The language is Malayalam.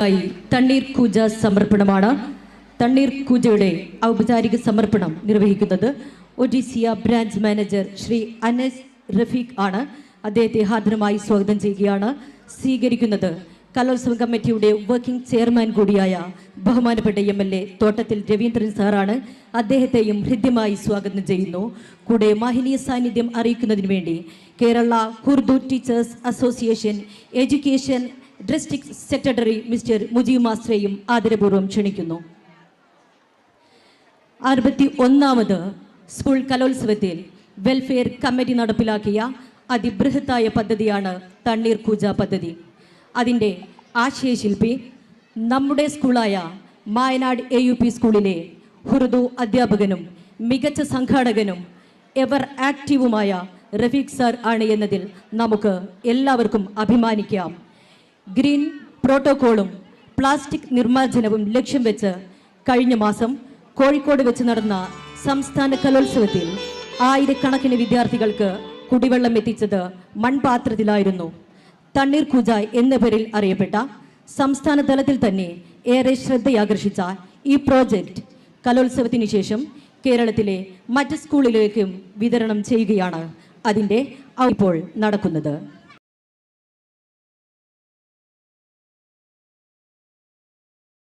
ായി തണ്ണീർ കൂജ സമർപ്പണമാണ്. തണ്ണീർ കൂജയുടെ ഔപചാരിക സമർപ്പണം നിർവഹിക്കുന്നത് ഒഡീസിയ ബ്രാഞ്ച് മാനേജർ ശ്രീ അനസ് റഫീഖ് ആണ്. അദ്ദേഹത്തെ ഹാർദരമായി സ്വാഗതം ചെയ്യുകയാണ്. സ്വീകരിക്കുന്നത് കലോത്സവ കമ്മിറ്റിയുടെ വർക്കിംഗ് ചെയർമാൻ കൂടിയായ ബഹുമാനപ്പെട്ട M L A Thottathil Raveendran സാറാണ്. അദ്ദേഹത്തെയും ഹൃദ്യമായി സ്വാഗതം ചെയ്യുന്നു. കൂടെ മാഹിനീയ സാന്നിധ്യം അറിയിക്കുന്നതിന് വേണ്ടി Kerala Urdu teachers association education district secretary mister Mujeeb മാസ്റ്ററെയും ആദരപൂർവം ക്ഷണിക്കുന്നു. അറുപത്തി ഒന്നാമത് സ്കൂൾ കലോത്സവത്തിൽ വെൽഫെയർ കമ്മിറ്റി നടപ്പിലാക്കിയ അതിബൃഹത്തായ പദ്ധതിയാണ് തണ്ണീർ കൂജ പദ്ധതി. അതിന്റെ ആശയശില്പി നമ്മുടെ സ്കൂളായ മായനാട് എ യു പി സ്കൂളിലെ ഹുറുദു അധ്യാപകനും മികച്ച സംഘാടകനും എവർ ആക്റ്റീവുമായ റഫീഖ് സാർ ആണ് എന്നതിൽ നമുക്ക് എല്ലാവർക്കും അഭിമാനിക്കാം. ഗ്രീൻ പ്രോട്ടോകോളും പ്ലാസ്റ്റിക് നിർമ്മാർജനവും ലക്ഷ്യം വെച്ച് കഴിഞ്ഞ മാസം കോഴിക്കോട് വെച്ച് നടന്ന സംസ്ഥാന കലോത്സവത്തിൽ ആയിരക്കണക്കിന് വിദ്യാർത്ഥികൾക്ക് കുടിവെള്ളം എത്തിച്ചത് മൺപാത്രത്തിലായിരുന്നു. തണ്ണീർ കുജായ് എന്ന പേരിൽ അറിയപ്പെട്ട സംസ്ഥാന തലത്തിൽ തന്നെ ഏറെ ശ്രദ്ധയാകർഷിച്ച ഈ പ്രോജക്റ്റ് കലോത്സവത്തിന് ശേഷം കേരളത്തിലെ മറ്റ് സ്കൂളിലേക്കും വിതരണം ചെയ്യുകയാണ് അതിന്റെ ഇപ്പോൾ നടക്കുന്നത്.